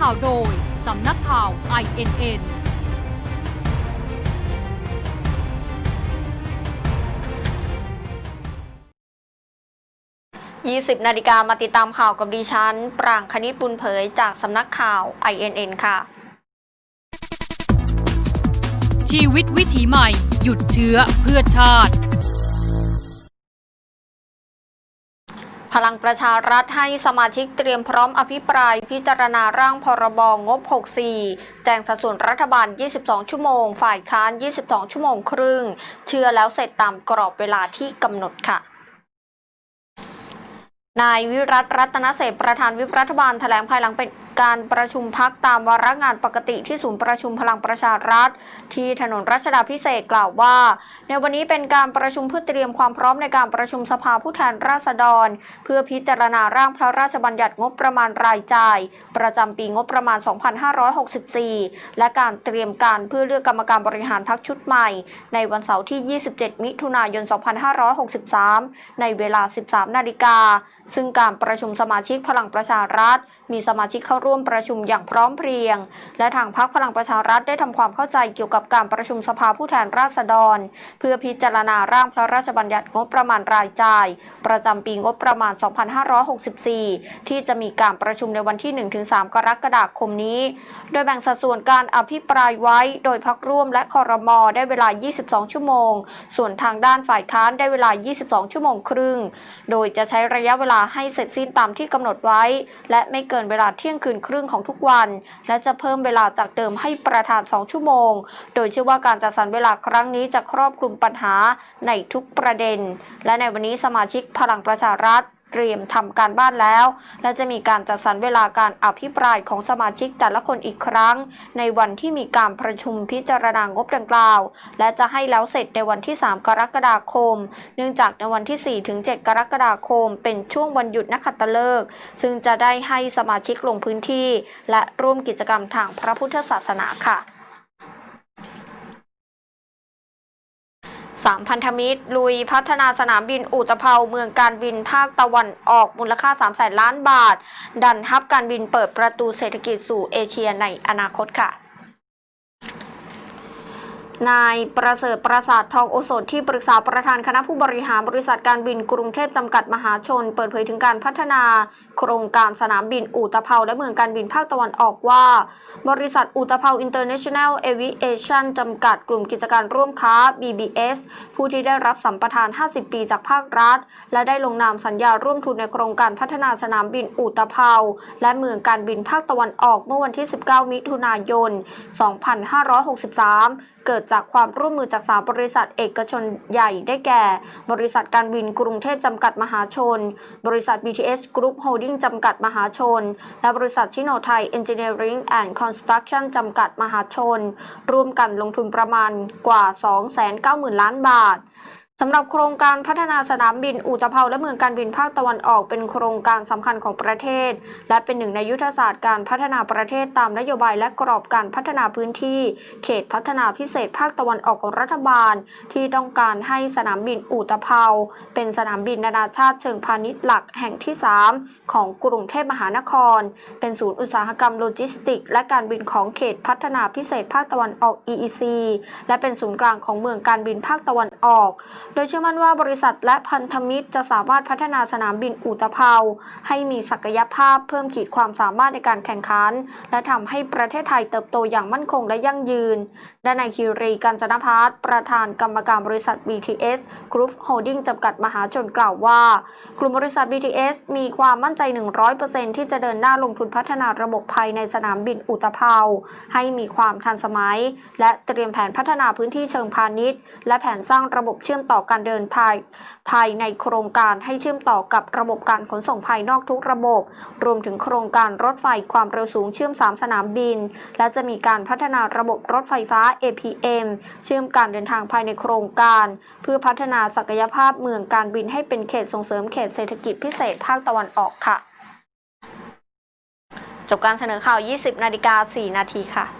ข่าวโดย สำนักข่าว INN 20 นาฬิกามาติดตามข่าวกับดิฉัน ปรางคณิตบุญเผยจากสำนักข่าว INN ค่ะ ชีวิตวิถีใหม่ หยุดเชื้อเพื่อชาติ พลังประชารัฐให้สมาชิกเตรียมพร้อมอภิปรายพิจารณาร่างพรบงบ 64 แจ้งสัดส่วนรัฐบาล 22 ชั่วโมง ฝ่ายค้าน 22 ชั่วโมงครึ่ง เชื่อแล้วเสร็จตามกรอบเวลาที่กำหนดค่ะนายวิรัตรัตนเศรษประธานวิปรัฐบาลแถลงภายหลังเป็น การประชุมพักตามวาระงานปกติที่ศูนย์ประชุมพลังประชารัฐ ที่ถนนรัชดาพิเศษกล่าวว่า ในวันนี้เป็นการประชุมเพื่อเตรียมความพร้อมในการประชุมสภาผู้แทนราษฎร เพื่อพิจารณาร่างพระราชบัญญัติงบประมาณรายจ่าย ประจำปีงบประมาณ 2564 และการเตรียมการเพื่อเลือกกรรมการบริหารพักชุดใหม่ ในวันเสาร์ที่ 27 มิถุนายน 2563 ในเวลา 13 นาฬิกาซึ่งการประชุมสมาชิกพลังประชารัฐ มีสมาชิกเข้าร่วมรวมประชุมอย่างพร้อมเพรียง และทางพรรคพลังประชารัฐได้ทำความเข้าใจเกี่ยวกับการประชุมสภาผู้แทนราษฎร เพื่อพิจารณาร่างพระราชบัญญัติงบประมาณรายจ่าย ประจำปีงบประมาณ 2564 ที่จะมีการประชุมในวันที่ 1-3 กรกฎาคมนี้ โดยแบ่งสัดส่วนการอภิปรายไว้โดยพักร่วมและคอรมอได้เวลา 22 ชั่วโมง ส่วนทางด้านฝ่ายค้านได้เวลา 22 ชั่วโมงครึ่ง โดยจะใช้ระยะเวลาให้เสร็จสิ้นตามที่กำหนดไว้ และไม่เกินเวลาเที่ยงคืนครึ่งของทุกวัน และจะเพิ่มเวลาจากเดิมให้ประธาน 2 ชั่วโมง โดยเชื่อว่าการจัดสรรเวลาครั้งนี้จะครอบคลุมปัญหาในทุกประเด็น และในวันนี้สมาชิกพลังประชารัฐ เตรียมทำการบ้านแล้ว และจะมีการจัดสรรเวลาการอภิปรายของสมาชิกแต่ละคนอีกครั้ง ในวันที่มีการประชุมพิจารณางบดังกล่าว และจะให้แล้วเสร็จในวันที่ 3 กรกฎาคม เนื่องจากในวันที่ 4 ถึง 7 กรกฎาคม เป็นช่วงวันหยุดนักขัตฤกษ์ซึ่งจะได้ให้สมาชิกลงพื้นที่ และร่วมกิจกรรมทางพระพุทธศาสนาค่ะ สามพันธมิตร ลุยพัฒนาสนามบินอุตภเปาเมืองการบินภาคตะวันออกมูลค่า3แสนล้านบาท ดันฮับการบินเปิดประตูเศรษฐกิจสู่เอเชียในอนาคตค่ะ นายประเสริฐประสาททองโอสถที่ปรึกษาประธานคณะผู้บริหารบริษัทการบินกรุงเทพจำกัดมหาชน เปิดเผยถึงการพัฒนา โครงการสนามบินอู่ตะเภาและเมืองการบินภาคตะวันออกว่า บริษัทอู่ตะเภาอินเตอร์เนชั่นแนลเอวิเอชั่นจำกัดกลุ่มกิจการร่วมค้า BBS ผู้ที่ได้รับสัมปทาน 50 ปีจากภาครัฐ และได้ลงนามสัญญาร่วมทุนในโครงการพัฒนาสนามบินอู่ตะเภาและเมืองการบินภาคตะวันออกเมื่อวันที่ 19 มิถุนายน 2563 เกิดจากความร่วมมือจากสามบริษัทเอกชนใหญ่ได้แก่ บริษัทการบินกรุงเทพจำกัดมหาชน บริษัท BTS Group Holding จำกัดมหาชน และบริษัทชิโนไทย Engineering and Construction จำกัดมหาชน ร่วมกันลงทุนประมาณกว่า 290,000 ล้านบาท สำหรับโครงการพัฒนาสนามบินอุตภเปาและเมืองการบินภาคตะวันออกเป็นโครงการสำคัญของประเทศ และเป็นหนึ่งในยุทธศาสตร์การพัฒนาประเทศตามนโยบายและกรอบการพัฒนาพื้นที่ เขตพัฒนาพิเศษภาคตะวันออกของรัฐบาล ที่ต้องการให้สนามบินอุตภเปาเป็นสนามบินนานาชาติเชิงพาณิชย์หลักแห่งที่ 3 ของกรุงเทพมหานคร เป็นศูนย์อุตสาหกรรมโลจิสติก และการบินของเขตพัฒนาพิเศษภาคตะวันออก EEC และเป็นศูนย์กลางของเมืองการบินภาคตะวันออกโดยเชื่อมั่นว่าบริษัทและพันธมิตรจะสามารถพัฒนาสนามบินอุตภเปาให้มีศักยภาพเพิ่มขีดความสามารถในการแข่งขัน และทำให้ประเทศไทยเติบโตอย่างมั่นคงและยั่งยืนด้านนคิรีกัญจนพัฒน์ประธานกรรมการบริษัท BTS Group Holding จำกัดมหาชนกล่าวว่า กลุ่มบริษัท BTS มีความมั่นใจ 100%ที่จะเดินหน้าลงทุนพัฒนาระบบภายในสนามบินอุตภเปาให้มีความทันสมัย และเตรียมแผนพัฒนาพื้นที่เชิงพาณิชย์ และแผนสร้างระบบเชื่อมต่อการเดินภายภายในโครงการให้เชื่อมต่อกับระบบการขนส่งภายนอกทุกระบบ รวมถึงโครงการรถไฟความเร็วสูงเชื่อม 3 สนามบิน และจะมีการพัฒนาระบบรถไฟฟ้า APM เชื่อมการเดินทางภายในโครงการ เพื่อพัฒนาศักยภาพเมืองการบินให้เป็นเขตส่งเสริมเขตเศรษฐกิจพิเศษภาคตะวันออกค่ะ จบการเสนอข่าว 20 นาฬิกา 4 นาทีค่ะ